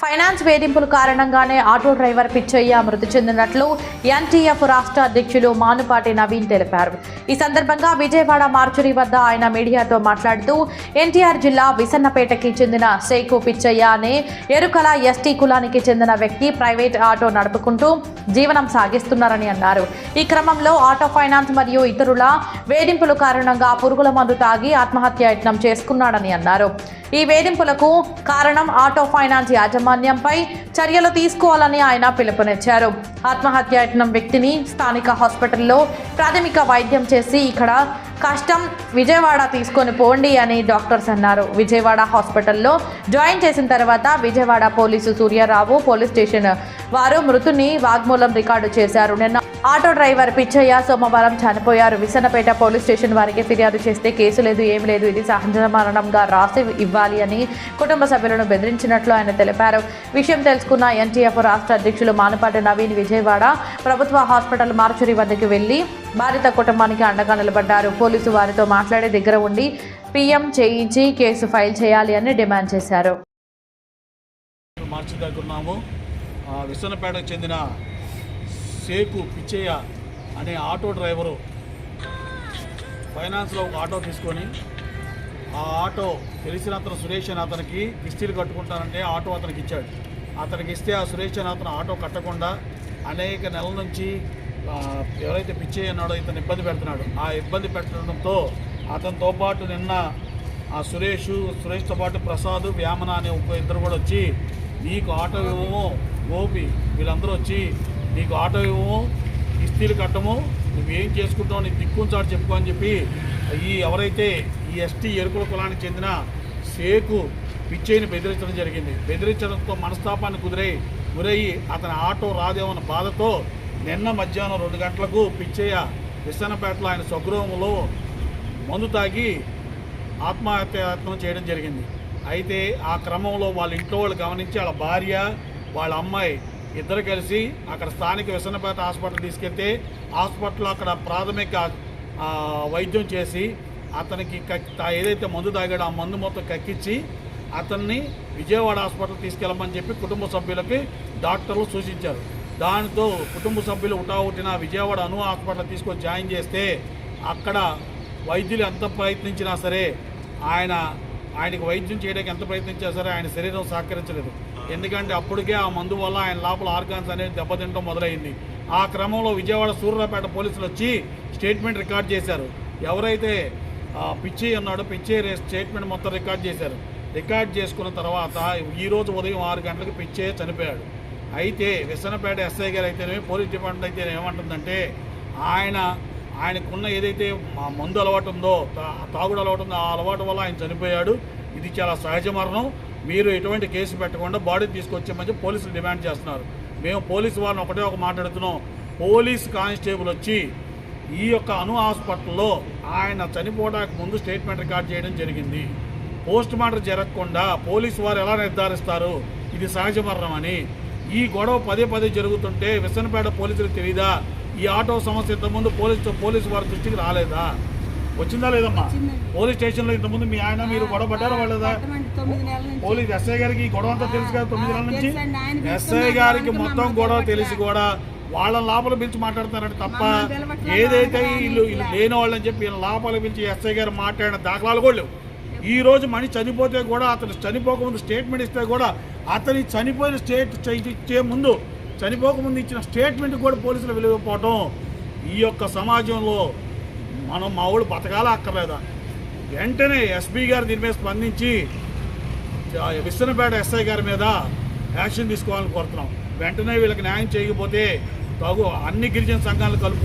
Finance వేధింపుల కారణంగానే auto driver Pichaiah మృతి చెందినట్లు ఎన్టీఎఫ్ రాష్ట్ర అధ్యక్షులు మానుపాటి నవీన్ తెలిపారు. ఈ సందర్భంగా విజయవాడ మార్చురి వద్ద ఆయన మీడియాతో మాట్లాడుతూ ఎన్టీఆర్ జిల్లా విసన్నపేటకి చెందిన శేఖు పిచ్చయ్య అనే ఎరుకల ఎస్టీ కులానికి చెందిన వ్యక్తి ప్రైవేట్ ఆటో నడుపుకుంటూ జీవనం సాగిస్తున్నారని అన్నారు. ఈ క్రమంలో ఆటో ఫైనాన్స్ మరియు ఇతరుల వేధింపుల కారణంగా పురుగుల మందు తాగి ఆత్మహత్యాయత్నం చేసుకున్నాడని అన్నారు. ఈ వేధింపులకు కారణం ఆటో ఫైనాన్స్ యాజమాన్యంపై చర్యలు తీసుకోవాలని ఆయన పిలుపునిచ్చారు. ఆత్మహత్యాయత్నం వ్యక్తిని స్థానిక హాస్పిటల్లో ప్రాథమిక వైద్యం చేసి ఇక్కడ కష్టం విజయవాడ తీసుకొని పోండి అని డాక్టర్స్ అన్నారు. విజయవాడ హాస్పిటల్లో జాయిన్ చేసిన తర్వాత Vijayawada police Suryarao police station వారు మృతుని వాగ్మూలం రికార్డు చేశారు. నిన్న ఆటో డ్రైవర్ పిచ్చయ్య సోమవారం చనిపోయారు. విసనపేట పోలీస్ స్టేషన్ వారికి ఫిర్యాదు చేస్తే కేసు లేదు ఏమి లేదు. ఇది సహజ మరణంగా రాసి ఇవ్వాలి అని కుటుంబ సభ్యులను బెదిరించినట్లు ఆయన తెలిపారు. విషయం తెలుసుకున్న ఎన్టీఎఫ్ రాష్ట్ర అధ్యక్షులు మానపాటి నవీన్ విజయవాడ ప్రభుత్వ హాస్పిటల్ మార్చురి వద్దకు వెళ్ళి బాధిత కుటుంబానికి అండగా నిలబడ్డారు. పోలీసు వారితో మాట్లాడే దగ్గర ఉండి పీఎం చేయించి కేసు ఫైల్ చేయాలి అని డిమాండ్ చేశారు. మార్చి దగ్గర విశ్వనపేటకు చెందిన సేకు పిచ్చయ్య అనే ఆటో డ్రైవరు ఫైనాన్స్లో ఒక ఆటో తీసుకొని ఆ ఆటో తెలిసిన అతను సురేష్ అని అతనికి కిస్తీలు కట్టుకుంటానంటే ఆటో అతనికి ఇచ్చాడు. అతనికి ఇస్తే ఆ సురేష్ అని అతను ఆటో కట్టకుండా అనేక నెలల నుంచి ఎవరైతే పిచ్చయ్య అన్నాడో ఇతను ఇబ్బంది పెడుతున్నాడు. ఆ ఇబ్బంది పెట్టడంతో అతనితో పాటు నిన్న ఆ సురేష్ సురేష్తో పాటు ప్రసాద్ వ్యామన అనే ఇద్దరు కూడా వచ్చి నీకు ఆటో ఇవ్వము గోపి. వీళ్ళందరూ వచ్చి నీకు ఆటో ఇవ్వము కిస్తీలు కట్టము నువ్వేం చేసుకుంటావు నీ దిక్కుంచాడు చెప్పుకో అని చెప్పి ఈ ఎవరైతే ఈ ఎస్టీ ఎరుకుల కులానికి చెందిన షేకు పిచ్చయ్యని బెదిరించడం జరిగింది. బెదిరించడంతో మనస్తాపాన్ని కుదిరై గురయ్యి అతని ఆటో రాదేమన్న బాధతో నిన్న మధ్యాహ్నం రెండు గంటలకు పిచ్చయ్య విశానపేటలో ఆయన స్వగృహంలో మందు తాగి ఆత్మహత్యాయత్నం చేయడం జరిగింది. అయితే ఆ క్రమంలో వాళ్ళ ఇంట్లో వాళ్ళు గమనించి వాళ్ళ భార్య వాళ్ళ అమ్మాయి ఇద్దరు కలిసి అక్కడ స్థానిక విసన్నపేట హాస్పిటల్ తీసుకెళ్తే హాస్పిటల్లో అక్కడ ప్రాథమిక వైద్యం చేసి అతనికి ఏదైతే మందు తాగాడో ఆ మందు మొత్తం కక్కించి అతన్ని విజయవాడ హాస్పిటల్ తీసుకెళ్ళమని చెప్పి కుటుంబ సభ్యులకి డాక్టర్లు సూచించారు. దానితో కుటుంబ సభ్యులు ఉటావుటిన విజయవాడ అను హాస్పిటల్ తీసుకొని జాయిన్ చేస్తే అక్కడ వైద్యులు ఎంత ప్రయత్నించినా సరే ఆయన ఆయనకు వైద్యం చేయడానికి ఎంత ప్రయత్నించినా సరే ఆయన శరీరం సహకరించలేదు. ఎందుకంటే అప్పటికే ఆ మందు వల్ల ఆయన లోపల ఆర్గాన్స్ అనేది దెబ్బతింటం మొదలైంది. ఆ క్రమంలో విజయవాడ సూర్యాపేట పోలీసులు వచ్చి స్టేట్మెంట్ రికార్డ్ చేశారు. ఎవరైతే పిచ్చి అన్నాడో పిచ్చి స్టేట్మెంట్ మొత్తం రికార్డ్ చేశారు. రికార్డ్ చేసుకున్న తర్వాత ఈ రోజు ఉదయం ఆరు గంటలకు పిచ్చే చనిపోయాడు. అయితే విసనపేట ఎస్ఐ గారు అయితేనే పోలీస్ డిపార్ట్మెంట్ అయితే ఏమంటుందంటే ఆయన ఆయనకున్న ఏదైతే మా మందు అలవాటు ఉందో తా- తాగుడు అలవాటు ఉందో ఆ అలవాటు వల్ల ఆయన చనిపోయాడు. ఇది చాలా సహజ మరణం. మీరు ఎటువంటి కేసు పెట్టకుండా బాడీ తీసుకొచ్చామని పోలీసులు డిమాండ్ చేస్తున్నారు. మేము పోలీసు వారిని ఒకటే ఒక మాట్లాడుతున్నాం పోలీస్ కానిస్టేబుల్ వచ్చి ఈ యొక్క అను హాస్పిటల్లో ఆయన చనిపోవడానికి ముందు స్టేట్మెంట్ రికార్డ్ చేయడం జరిగింది. పోస్ట్ మార్టం జరగకుండా పోలీసు వారు ఎలా నిర్ధారిస్తారు? ఇది సహజ మరణం అని. ఈ గొడవ పదే పదే జరుగుతుంటే విసనపేట పోలీసులకు తెలియదా ఈ ఆటో సమస్య ఇంతకుముందు పోలీసు పోలీసు వారి దృష్టికి రాలేదా వచ్చిందా లేదమ్మా పోలీస్ స్టేషన్లో ఇంతకుముందు మీ ఆయన మీరు గొడవ పడ్డారా వాళ్ళదా. పోలీస్ ఎస్ఐ గారికి గొడవ అంతా తెలుసు కదా తొమ్మిది నెలల నుంచి ఎస్ఐ. గారికి మొత్తం గొడవ. తెలిసి కూడా వాళ్ళ లోపల పిలిచి మాట్లాడతారంటే తప్ప. ఏదైతే వీళ్ళు వీళ్ళు. లేని వాళ్ళని చెప్పి వీళ్ళ లోపల పిలిచి ఎస్ఐ గారు మాట్లాడిన దాఖలాలు కూడా లేవు ఈ రోజు మనిషి చనిపోతే కూడా అతను చనిపోకముందు స్టేట్మెంట్ ఇస్తే కూడా అతని చనిపోయిన స్టేట్ ఇచ్చే ముందు చనిపోకముందు ఇచ్చిన స్టేట్మెంట్ కూడా పోలీసులు విలువపోవటం ఈ యొక్క సమాజంలో మనం మా ఊళ్ళు బతకాల అక్కర్లేదా? వెంటనే ఎస్పీ గారు దీని మీద స్పందించి ఆ విశ్వనపేట ఎస్ఐ గారి మీద యాక్షన్ తీసుకోవాలని కోరుతున్నాం. వెంటనే వీళ్ళకి న్యాయం చేయకపోతే తగు అన్ని గిరిజన సంఘాలను కలుపుకొని